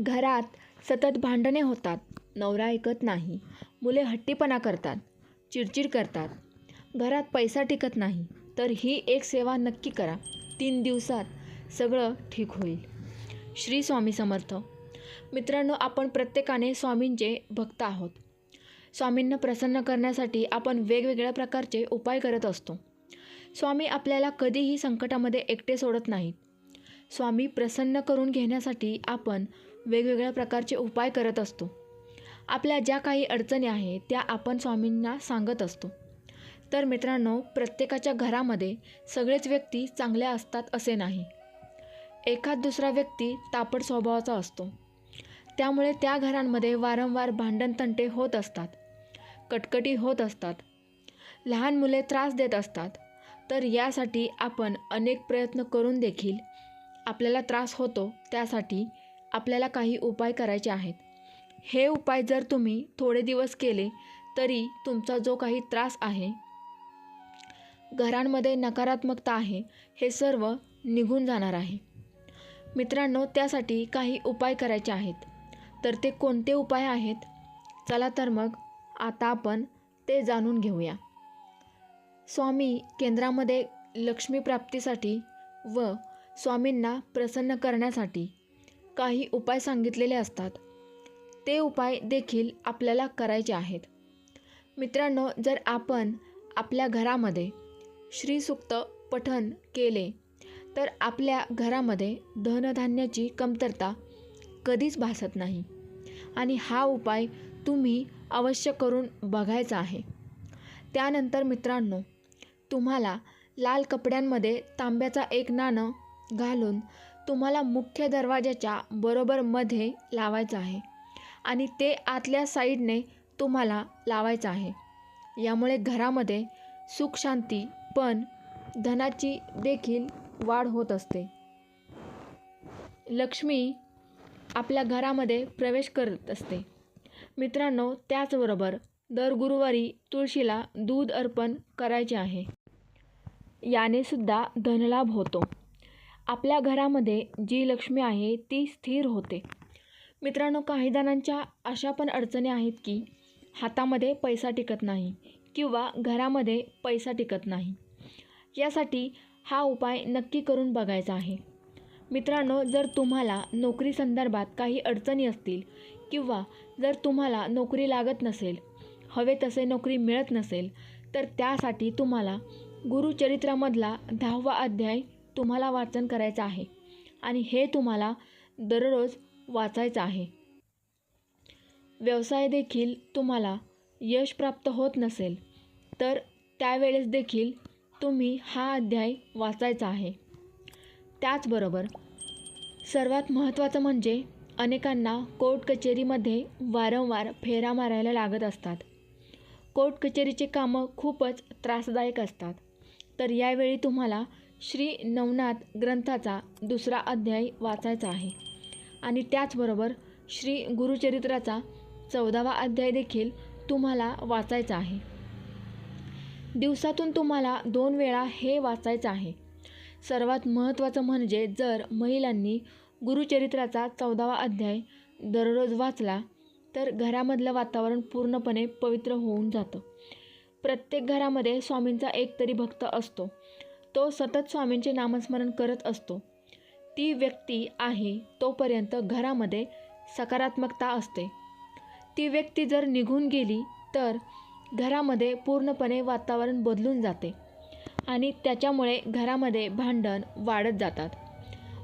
घरात सतत भांडणे होतात. नवरा ऐकत नाही. मुले हट्टीपणा करतात. चिडचिड करतात. घरात पैसा टिकत नाही. तर ही एक सेवा नक्की करा. तीन दिवसात सगळं ठीक होईल. श्री स्वामी समर्थ. मित्रांनो आपण प्रत्येकाने स्वामींचे भक्त आहोत. स्वामींना प्रसन्न करण्यासाठी आपण वेगवेगळ्या प्रकारचे उपाय करत असतो. स्वामी आपल्याला कधीही संकटामध्ये एकटे सोडत नाहीत. स्वामी प्रसन्न करून घेण्यासाठी आपण वेगवेगळ्या प्रकारचे उपाय करत असतो. आपल्या ज्या काही अडचणी आहेत त्या आपण स्वामींना सांगत असतो. तर मित्रांनो प्रत्येकाच्या घरामध्ये सगळेच व्यक्ती चांगल्या असतात असे नाही. एखाद दुसरा व्यक्ती तापट स्वभावाचा असतो. त्यामुळे त्या घरांमध्ये वारंवार भांडणतंटे होत असतात कटकटी होत असतात लहान मुले त्रास देत असतात. तर यासाठी आपण अनेक प्रयत्न करून देखील आपल्याला त्रास होतो त्यासाठी आपल्याला काही उपाय करायचे आहेत. हे उपाय जर तुम्ही थोडे दिवस केले तरी तुमचा जो काही त्रास आहे घरांमध्ये नकारात्मकता आहे हे सर्व निघून जाणार आहे. मित्रांनो त्यासाठी काही उपाय करायचे आहेत. तर ते कोणते उपाय आहेत? चला तर मग आता आपण ते जाणून घेऊया. स्वामी केंद्रामध्ये लक्ष्मी प्राप्तीसाठी व स्वामींना प्रसन्न करण्यासाठी काही उपाय सांगितलेले असतात. ते उपाय देखील आपल्याला करायचे आहेत. मित्रांनो जर आपण आपल्या घरामध्ये श्रीसुक्त पठण केले तर आपल्या घरामध्ये धनधान्याची कमतरता कधीच भासत नाही. आणि हा उपाय तुम्ही अवश्य करून बघायचा आहे. त्यानंतर मित्रांनो तुम्हाला लाल कपड्यांमध्ये तांब्याचा एक नाणं घालून तुम्हाला मुख्य दरवाजाच्या बरोबर मध्ये लावायचं आहे आणि ते आतल्या साईडने तुम्हाला लावायचं आहे. यामुळे घरामध्ये सुख शांती पण धनाची देखील वाढ होत असते. लक्ष्मी आपल्या घरामध्ये प्रवेश करत असते. मित्रांनो त्याचबरोबर दर गुरुवारी तुळशीला दूध अर्पण करायचे आहे. याने सुद्धा धनलाभ होतो. आपल्या घरामध्ये जी लक्ष्मी आहे ती स्थिर होते. मित्रांनो काही जणांच्या अशा पण अडचणी आहेत की हातामध्ये पैसा टिकत नाही किंवा घरामध्ये पैसा टिकत नाही. यासाठी हा उपाय नक्की करून बघायचा आहे. मित्रांनो जर तुम्हाला नोकरी संदर्भात काही अडचणी असतील किंवा जर तुम्हाला नोकरी लागत नसेल हवे तसे नोकरी मिळत नसेल तर त्यासाठी तुम्हाला गुरुचरित्रामधला दहावा अध्याय तुम्हाला वाचन करायचं आहे. आणि हे तुम्हाला दररोज वाचायचं आहे. व्यवसाय देखील तुम्हाला यश प्राप्त होत नसेल तर त्यावेळेस देखील तुम्ही हा अध्याय वाचायचा आहे. त्याचबरोबर सर्वात महत्त्वाचं म्हणजे अनेकांना कोर्ट कचेरीमध्ये वारंवार फेरा मारायला लागत असतात. कोर्ट कचेरीचे कामं खूपच त्रासदायक असतात. तर यावेळी तुम्हाला श्री नवनाथ ग्रंथाचा दुसरा अध्याय वाचायचा आहे. आणि त्याचबरोबर श्री गुरुचरित्राचा चौदावा अध्याय देखील तुम्हाला वाचायचा आहे. दिवसातून तुम्हाला दोन वेळा हे वाचायचं आहे. सर्वात महत्त्वाचं म्हणजे जर महिलांनी गुरुचरित्राचा चौदावा अध्याय दररोज वाचला तर घरामधलं वातावरण पूर्णपणे पवित्र होऊन जातं. प्रत्येक घरामध्ये स्वामींचा एक तरी भक्त असतो. तो सतत स्वामींचे नामस्मरण करत असतो. ती व्यक्ती आहे तोपर्यंत घरामध्ये सकारात्मकता असते. ती व्यक्ती जर निघून गेली तर घरामध्ये पूर्णपणे वातावरण बदलून जाते आणि त्याच्यामुळे घरामध्ये भांडण वाढत जातात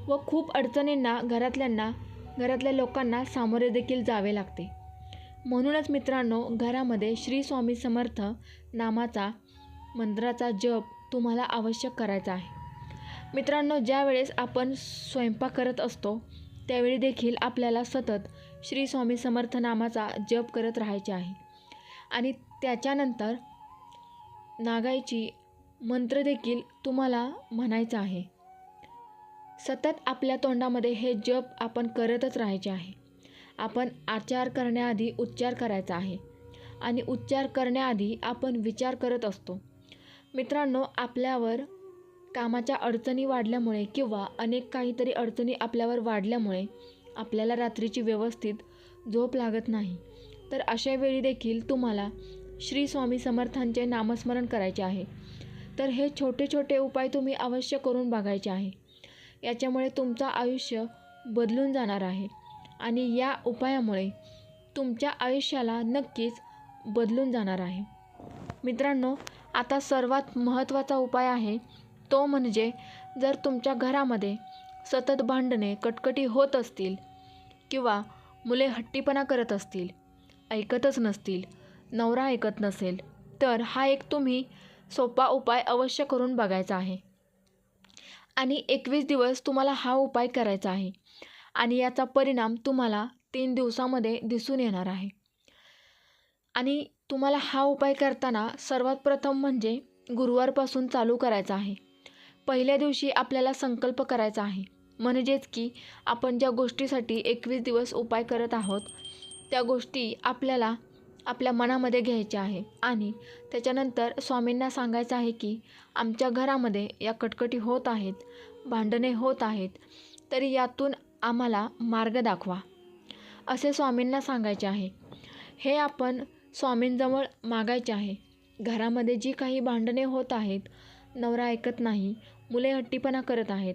व खूप अडचणींना घरातल्यांना घरातल्या लोकांना सामोरे देखील जावे लागते. म्हणूनच मित्रांनो घरामध्ये श्री स्वामी समर्थ नामाचा मंत्राचा जप तुम्हाला आवश्यक करायचा आहे. मित्रांनो ज्या वेळेस आपण स्वयंपाक करत असतो त्यावेळी देखील आपल्याला सतत श्री स्वामी समर्थ नामाचा जप करत राहायचे आहे. आणि त्याच्यानंतर नागायची मंत्र देखील तुम्हाला म्हणायचं आहे. सतत आपल्या तोंडामध्ये हे जप आपण करतच राहायचे आहे. आपण आचार करण्याआधी उच्चार करायचा आहे. आणि उच्चार करण्याआधी आपण विचार करत असतो. मित्रांनो आपल्यावर कामाच्या अडचणी वाढल्यामुळे किंवा अनेक काहीतरी अडचणी आपल्यावर वाढल्यामुळे आपल्याला रात्रीची व्यवस्थित झोप लागत नाही. तर अशा वेळी देखील तुम्हाला श्री स्वामी समर्थांचे नामस्मरण करायचे आहे. तर हे छोटे छोटे उपाय तुम्ही अवश्य करून बघायचे आहे. याच्यामुळे तुमचं आयुष्य बदलून जाणार आहे आणि या उपायामुळे तुमच्या आयुष्याला नक्कीच बदलून जाणार आहे. मित्रांनो आता सर्वात महत्त्वाचा उपाय आहे तो म्हणजे जर तुमच्या घरामध्ये सतत भांडणे कटकटी होत असतील किंवा मुले हट्टीपणा करत असतील ऐकतच नसतील नवरा ऐकत नसेल तर हा एक तुम्ही सोपा उपाय अवश्य करून बघायचा आहे. आणि एकवीस दिवस तुम्हाला हा उपाय करायचा आहे आणि याचा परिणाम तुम्हाला तीन दिवसामध्ये दिसून येणार आहे. आणि तुम्हाला हा उपाय करताना सर्वात प्रथम म्हणजे गुरुवारपासून चालू करायचा आहे. पहिल्या दिवशी आपल्याला संकल्प करायचा आहे. म्हणजेच की आपण ज्या गोष्टीसाठी एकवीस दिवस उपाय करत आहोत त्या गोष्टी आपल्याला आपल्या मनामध्ये घ्यायच्या आहे. आणि त्याच्यानंतर स्वामींना सांगायचं आहे की आमच्या घरामध्ये या कटकटी होत आहेत भांडणे होत आहेत तरी यातून आम्हाला मार्ग दाखवा. असे स्वामींना सांगायचे आहे. हे आपण स्वामींजवळ मागायचे आहे. घरामध्ये जी काही भांडणे होत आहेत नवरा ऐकत नाही मुले हट्टीपणा करत आहेत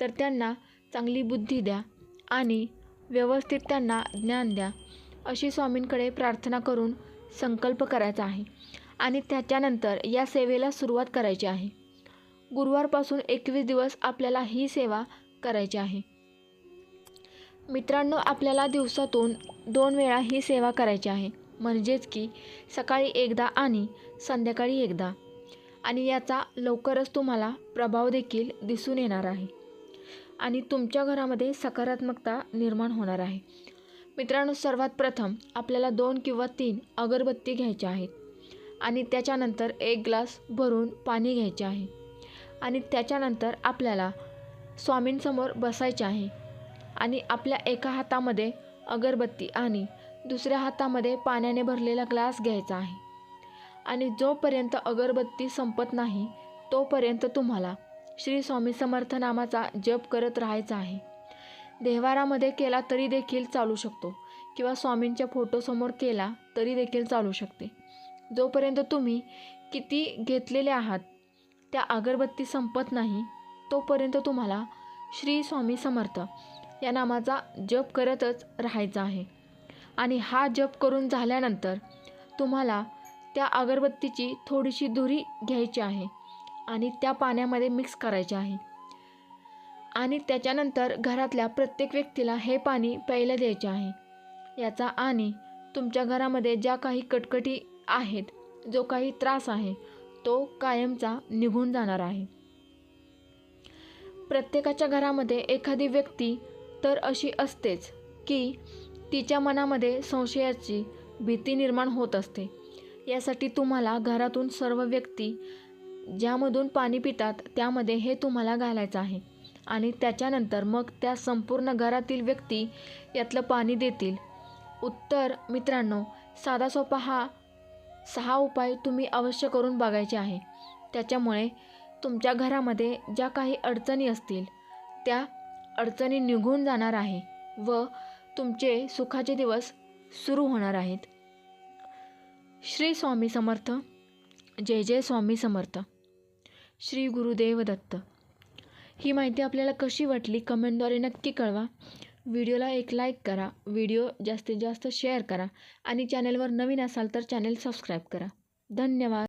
तर त्यांना चांगली बुद्धी द्या आणि व्यवस्थित त्यांना ज्ञान द्या अशी स्वामींकडे प्रार्थना करून संकल्प करायचा आहे आणि त्याच्यानंतर या सेवेला सुरुवात करायची आहे. गुरुवारपासून एकवीस दिवस आपल्याला ही सेवा करायची आहे. मित्रांनो आपल्याला दिवसातून दोन वेळा ही सेवा करायची आहे. म्हणजेच की सकाळी एकदा आणि संध्याकाळी एकदा. आणि याचा लवकरच तुम्हाला प्रभाव देखील दिसून येणार आहे. आणि तुमच्या घरामध्ये सकारात्मकता निर्माण होणार आहे. मित्रांनो सर्वात प्रथम आपल्याला दोन किंवा तीन अगरबत्ती घ्यायच्या आहेत. आणि त्याच्यानंतर एक ग्लास भरून पाणी घ्यायचे आहे. आणि त्याच्यानंतर आपल्याला स्वामींसमोर बसायचे आहे. आणि आपल्या एका हातामध्ये अगरबत्ती आणि दुसऱ्या हातामध्ये पाण्याने भरलेला ग्लास घ्यायचा आहे. आणि जोपर्यंत अगरबत्ती संपत नाही तोपर्यंत तुम्हाला श्री स्वामी समर्थ नामाचा जप करत राहायचा आहे. देवारामध्ये केला तरी देखील चालू शकतो किंवा स्वामींच्या फोटोसमोर केला तरी देखील चालू शकते. जोपर्यंत तुम्ही किती घेतलेले आहात त्या अगरबत्ती संपत नाही तोपर्यंत तुम्हाला श्री स्वामी समर्थ या नामाचा जप करतच राहायचा आहे. आणि हा जप करून झाल्यानंतर तुम्हाला त्या अगरबत्तीची थोडीशी धुरी घ्यायची आहे आणि त्या पाण्यामध्ये मिक्स करायचे आहे. आणि त्याच्यानंतर घरातल्या प्रत्येक व्यक्तीला हे पाणी प्यायला द्यायचे आहे. याचा आणि तुमच्या घरामध्ये ज्या काही कटकटी आहेत जो काही त्रास आहे तो कायमचा निघून जाणार आहे. प्रत्येकाच्या घरामध्ये एखादी व्यक्ती तर अशी असतेच की तिच्या मनामध्ये संशयाची भीती निर्माण होत असते. यासाठी तुम्हाला घरातून सर्व व्यक्ती ज्यामधून पाणी पितात त्यामध्ये हे तुम्हाला घालायचं आहे आणि त्याच्यानंतर मग त्या संपूर्ण घरातील व्यक्ती यातलं पाणी देतील. उत्तर मित्रांनो साधा सोपा हा सहा उपाय तुम्ही अवश्य करून बघायचे आहे. त्याच्यामुळे तुमच्या घरामध्ये ज्या काही अडचणी असतील त्या अडचणी निघून जाणार आहे व तुमचे सुखाचे दिवस सुरू होणार आहेत. श्री स्वामी समर्थ जय जय स्वामी समर्थ. श्री गुरुदेव दत्त. ही माहिती आपल्याला कशी वाटली कमेंटद्वारे नक्की कळवा. व्हिडिओला एक लाईक करा व्हिडिओ जास्तीत जास्त शेअर करा आणि चॅनलवर नवीन असाल तर चॅनल सबस्क्राईब करा. धन्यवाद.